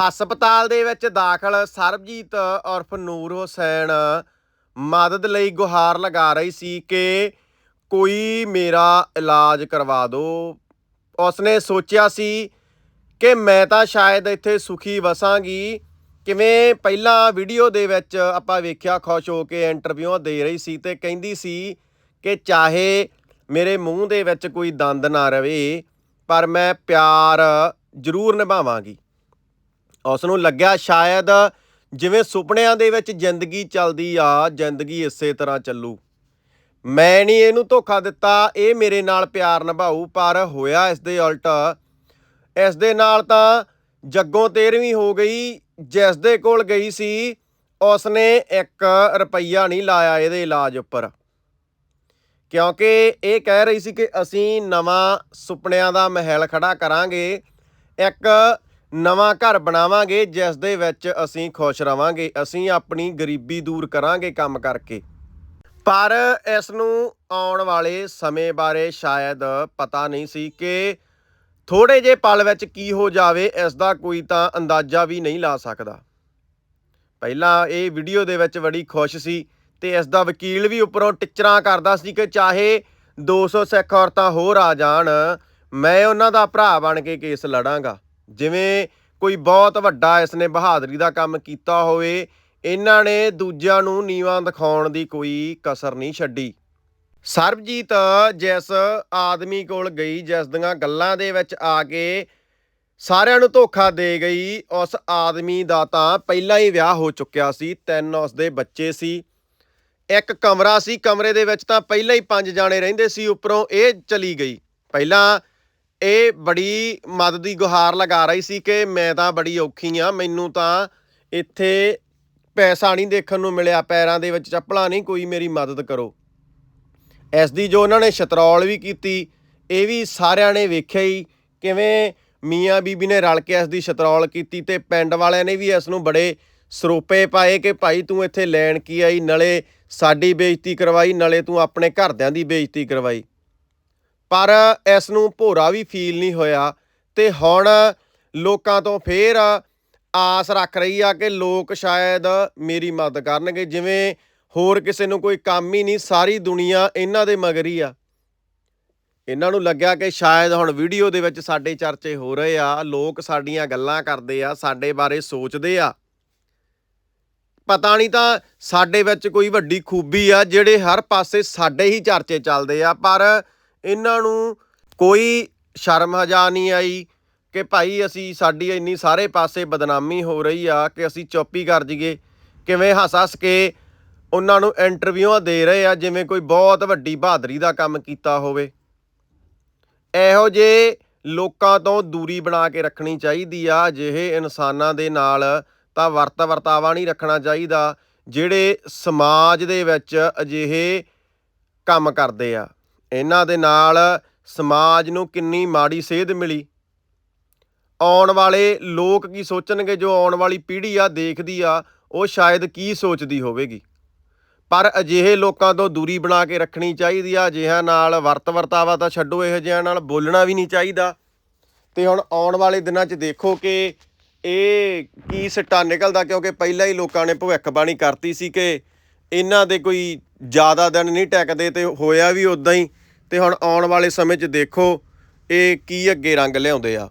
ਹਸਪਤਾਲ ਦੇ ਵਿੱਚ ਦਾਖਲ ਸਰਬਜੀਤ ਉਰਫ ਨੂਰ ਹੁਸੈਨ ਮਦਦ ਲਈ ਗੁਹਾਰ ਲਗਾ ਰਹੀ ਸੀ ਕਿ ਕੋਈ ਮੇਰਾ ਇਲਾਜ ਕਰਵਾ ਦਿਓ ਉਸਨੇ ਸੋਚਿਆ ਸੀ ਕਿ ਮੈਂ ਤਾਂ ਸ਼ਾਇਦ ਇੱਥੇ ਸੁਖੀ ਵਸਾਂਗੀ। ਕਿਵੇਂ ਪਹਿਲਾਂ ਵੀਡੀਓ ਦੇ ਵਿੱਚ ਆਪਾਂ ਵੇਖਿਆ, ਖੁਸ਼ ਹੋ ਕੇ ਇੰਟਰਵਿਊ ਦੇ ਰਹੀ ਸੀ ਤੇ ਕਹਿੰਦੀ ਸੀ ਕਿ ਚਾਹੇ ਮੇਰੇ ਮੂੰਹ ਦੇ ਵਿੱਚ ਕੋਈ ਦੰਦ ਨਾ ਰਵੇ, ਪਰ ਮੈਂ ਪਿਆਰ ਜ਼ਰੂਰ ਨਿਭਾਵਾਂਗੀ। ਉਸ ਨੂੰ ਲੱਗਿਆ ਸ਼ਾਇਦ ਜਿਵੇਂ ਸੁਪਨਿਆਂ ਦੇ ਵਿੱਚ ਜ਼ਿੰਦਗੀ ਚੱਲਦੀ ਆ, ਜ਼ਿੰਦਗੀ ਇਸੇ ਤਰ੍ਹਾਂ ਚੱਲੂ। ਮੈਂ ਨਹੀਂ ਇਹਨੂੰ ਧੋਖਾ ਦਿੱਤਾ, ਇਹ ਮੇਰੇ ਨਾਲ ਪਿਆਰ ਨਿਭਾਊ, ਪਰ ਹੋਇਆ ਇਸ ਦੇ ਉਲਟ। ਇਸ ਦੇ ਨਾਲ ਤਾਂ ਜੱਗੋਂ 13ਵੀਂ ਹੋ ਗਈ ਜਿਸ ਦੇ ਕੋਲ ਗਈ ਸੀ, ਉਸਨੇ 1 ਰੁਪਈਆ ਨਹੀਂ ਲਾਇਆ ਇਹਦੇ ਇਲਾਜ ਉੱਪਰ। ਕਿਉਂਕਿ ਇਹ ਕਹਿ ਰਹੀ ਸੀ ਕਿ ਅਸੀਂ ਨਵਾਂ ਸੁਪਨਿਆਂ ਦਾ ਮਹਿਲ ਖੜਾ ਕਰਾਂਗੇ, ਇੱਕ ਨਵਾਂ ਘਰ ਬਣਾਵਾਂਗੇ, ਜਿਸ ਦੇ ਵਿੱਚ ਅਸੀਂ ਖੁਸ਼ ਰਵਾਂਗੇ, ਅਸੀਂ ਆਪਣੀ ਗਰੀਬੀ ਦੂਰ ਕਰਾਂਗੇ ਕੰਮ ਕਰਕੇ। ਪਰ ਇਸ ਨੂੰ ਆਉਣ ਵਾਲੇ ਸਮੇਂ ਬਾਰੇ ਸ਼ਾਇਦ ਪਤਾ ਨਹੀਂ ਸੀ ਕਿ ਥੋੜੇ ਜੇ ਪਲ ਵਿੱਚ ਕੀ ਹੋ ਜਾਵੇ ਇਸ ਦਾ ਕੋਈ ਤਾਂ ਅੰਦਾਜ਼ਾ ਵੀ ਨਹੀਂ ਲਾ ਸਕਦਾ। ਪਹਿਲਾਂ ਇਹ ਵੀਡੀਓ ਦੇ ਵਿੱਚ ਬੜੀ ਖੁਸ਼ ਸੀ ਤੇ ਇਸ ਦਾ ਵਕੀਲ ਵੀ ਉੱਪਰੋਂ ਟਿਚਰਾਂ ਕਰਦਾ ਸੀ ਕਿ ਚਾਹੇ 200 ਸਿੱਖ ਔਰਤਾਂ ਹੋਰ ਆ ਜਾਣ, ਮੈਂ ਉਹਨਾਂ ਦਾ ਭਰਾ ਬਣ ਕੇ ਕੇਸ ਲੜਾਂਗਾ। ਜਿਵੇਂ ਕੋਈ ਬਹੁਤ ਵੱਡਾ ਇਸਨੇ ਬਹਾਦਰੀ ਦਾ ਕੰਮ ਕੀਤਾ ਹੋਵੇ, ਇਹਨਾਂ ਨੇ ਦੂਜਿਆਂ ਨੂੰ ਨੀਵਾਂ ਦਿਖਾਉਣ ਦੀ ਕੋਈ ਕਸਰ ਨਹੀਂ ਛੱਡੀ। ਸਰਬਜੀਤ ਜਿਸ ਆਦਮੀ ਕੋਲ ਗਈ, ਜਿਸ ਦੀਆਂ ਗੱਲਾਂ ਦੇ ਵਿੱਚ ਆ ਕੇ ਸਾਰਿਆਂ ਨੂੰ ਧੋਖਾ ਦੇ ਗਈ, ਉਸ ਆਦਮੀ ਦਾ ਤਾਂ ਪਹਿਲਾਂ ਹੀ ਵਿਆਹ ਹੋ ਚੁੱਕਿਆ ਸੀ, ਤਿੰਨ ਉਸ ਦੇ ਬੱਚੇ ਸੀ। ਇੱਕ ਕਮਰਾ ਸੀ, ਕਮਰੇ ਦੇ ਵਿੱਚ ਤਾਂ ਪਹਿਲਾਂ ਹੀ ਪੰਜ ਜਾਣੇ ਰਹਿੰਦੇ ਸੀ, ਉੱਪਰੋਂ ਇਹ ਚਲੀ ਗਈ। ਪਹਿਲਾਂ ਇਹ ਬੜੀ ਮਦਦ ਦੀ ਗੁਹਾਰ ਲਗਾ ਰਹੀ ਸੀ ਕਿ ਮੈਂ ਤਾਂ ਬੜੀ ਔਖੀ ਆ, ਮੈਨੂੰ ਤਾਂ ਇੱਥੇ ਪੈਸਾ ਨਹੀਂ ਦੇਖਣ ਨੂੰ ਮਿਲਿਆ, ਪੈਰਾਂ ਦੇ ਵਿੱਚ ਚੱਪਲਾਂ ਨਹੀਂ, ਕੋਈ ਮੇਰੀ ਮਦਦ ਕਰੋ। ਇਸ ਦੀ ਜੋ ਉਹਨਾਂ ਨੇ ਸਤਰੌਲ ਵੀ ਕੀਤੀ, ਇਹ ਵੀ ਸਾਰਿਆਂ ਨੇ ਵੇਖਿਆ ਹੀ, ਕਿਵੇਂ ਮੀਆਂ ਬੀਬੀ ਨੇ ਰਲ ਕੇ ਇਸ ਦੀ ਸ਼ਤਰੌਲ ਕੀਤੀ ਤੇ ਪਿੰਡ ਵਾਲਿਆਂ ਨੇ ਵੀ ਇਸ ਨੂੰ ਬੜੇ ਸਰੋਪੇ ਪਾਏ ਕਿ ਭਾਈ ਤੂੰ ਇੱਥੇ ਲੈਣ ਕੀ ਆਈ, ਨਲੇ ਸਾਡੀ ਬੇਇੱਜ਼ਤੀ ਕਰਵਾਈ, ਨਲੇ ਤੂੰ ਆਪਣੇ ਘਰਦਿਆਂ ਦੀ ਬੇਇੱਜ਼ਤੀ ਕਰਵਾਈ। ਪਰ ਇਸ ਨੂੰ ਭੋਰਾ ਵੀ ਫੀਲ ਨਹੀਂ ਹੋਇਆ ਤੇ ਹੁਣ ਲੋਕਾਂ ਤੋਂ ਫੇਰ ਆਸ ਰੱਖ ਰਹੀ ਆ ਕਿ ਲੋਕ ਸ਼ਾਇਦ ਮੇਰੀ ਮਦਦ ਕਰਨਗੇ। ਜਿਵੇਂ ਹੋਰ ਕਿਸੇ ਨੂੰ ਕੋਈ ਕੰਮ ਹੀ ਨਹੀਂ, ਸਾਰੀ ਦੁਨੀਆ ਇਹਨਾਂ ਦੇ ਮਗਰ ਹੀ ਆ। ਇਹਨਾਂ ਨੂੰ ਲੱਗਿਆ ਕਿ ਸ਼ਾਇਦ ਹੁਣ ਵੀਡੀਓ ਦੇ ਵਿੱਚ ਸਾਡੇ ਚਰਚੇ ਹੋ ਰਹੇ ਆ, ਲੋਕ ਸਾਡੀਆਂ ਗੱਲਾਂ ਕਰਦੇ ਆ, ਸਾਡੇ ਬਾਰੇ ਸੋਚਦੇ ਆ। ਪਤਾ ਨਹੀਂ ਤਾਂ ਸਾਡੇ ਵਿੱਚ ਕੋਈ ਵੱਡੀ ਖੂਬੀ ਆ, ਜਿਹੜੇ ਹਰ ਪਾਸੇ ਸਾਡੇ ਹੀ ਚਰਚੇ ਚੱਲਦੇ ਆ, ਪਰ ਇਹਨਾਂ ਨੂੰ ਕੋਈ ਸ਼ਰਮ ਹਜਾ ਨਹੀਂ ਆਈ ਕਿ ਭਾਈ ਅਸੀਂ ਸਾਡੀ ਇੰਨੀ ਸਾਰੇ ਪਾਸੇ ਬਦਨਾਮੀ ਹੋ ਰਹੀ ਆ ਕਿ ਅਸੀਂ ਚੁੱਪ ਕਰ ਜਾਈਏ ਕਿਵੇਂ ਹੱਸ ਹੱਸ ਕੇ ਉਹਨਾਂ ਨੂੰ ਇੰਟਰਵਿਊਆਂ ਦੇ ਰਹੇ ਆ, ਜਿਵੇਂ ਕੋਈ ਬਹੁਤ ਵੱਡੀ ਬਹਾਦਰੀ ਦਾ ਕੰਮ ਕੀਤਾ ਹੋਵੇ। ਇਹੋ ਜੇ ਲੋਕਾਂ ਤੋਂ ਦੂਰੀ ਬਣਾ ਕੇ ਰੱਖਣੀ ਚਾਹੀਦੀ ਆ, ਅਜਿਹੇ ਇਨਸਾਨਾਂ ਦੇ ਨਾਲ ਤਾਂ ਵਰਤ ਵਰਤਾਵਾ ਨਹੀਂ ਰੱਖਣਾ ਚਾਹੀਦਾ, ਜਿਹੜੇ ਸਮਾਜ ਦੇ ਵਿੱਚ ਅਜਿਹੇ ਕੰਮ ਕਰਦੇ ਆ। ਇਹਨਾਂ ਦੇ ਨਾਲ ਸਮਾਜ ਨੂੰ ਕਿੰਨੀ ਮਾੜੀ ਸੇਧ ਮਿਲੀ? ਆਉਣ ਵਾਲੇ ਲੋਕ ਕੀ ਸੋਚਣਗੇ? ਜੋ ਆਉਣ ਵਾਲੀ ਪੀੜ੍ਹੀ ਆ, ਦੇਖਦੀ ਆ, ਉਹ ਸ਼ਾਇਦ ਕੀ ਸੋਚਦੀ ਹੋਵੇਗੀ? ਪਰ ਅਜਿਹੇ ਲੋਕਾਂ ਤੋਂ ਦੂਰੀ ਬਣਾ ਕੇ ਰੱਖਣੀ ਚਾਹੀਦੀ ਆ। ਅਜਿਹਿਆਂ ਨਾਲ ਵਰਤ ਵਰਤਾਵਾ ਤਾਂ ਛੱਡੋ, ਇਹੋ ਜਿਹਿਆਂ ਨਾਲ ਬੋਲਣਾ ਵੀ ਨਹੀਂ ਚਾਹੀਦਾ। ਤੇ ਹੁਣ ਆਉਣ ਵਾਲੇ ਦਿਨਾਂ 'ਚ ਦੇਖੋ ਕਿ ਇਹ ਕੀ ਸਿੱਟਾ ਨਿਕਲਦਾ, ਕਿਉਂਕਿ ਪਹਿਲਾਂ ਹੀ ਲੋਕਾਂ ਨੇ ਭਵਿੱਖਬਾਣੀ ਕਰਤੀ ਸੀ ਕਿ ਇਹਨਾਂ ਦੇ ਕੋਈ ਜ਼ਿਆਦਾ ਦਿਨ ਨਹੀਂ ਟਿਕਦੇ ਤੇ ਹੋਇਆ ਵੀ ਉਦਾਂ ਹੀ। ਤੇ ਹੁਣ ਆਉਣ ਵਾਲੇ ਸਮੇਂ 'ਚ ਦੇਖੋ ਇਹ ਕੀ ਅੱਗੇ ਰੰਗ ਲਿਆਉਂਦੇ ਆ।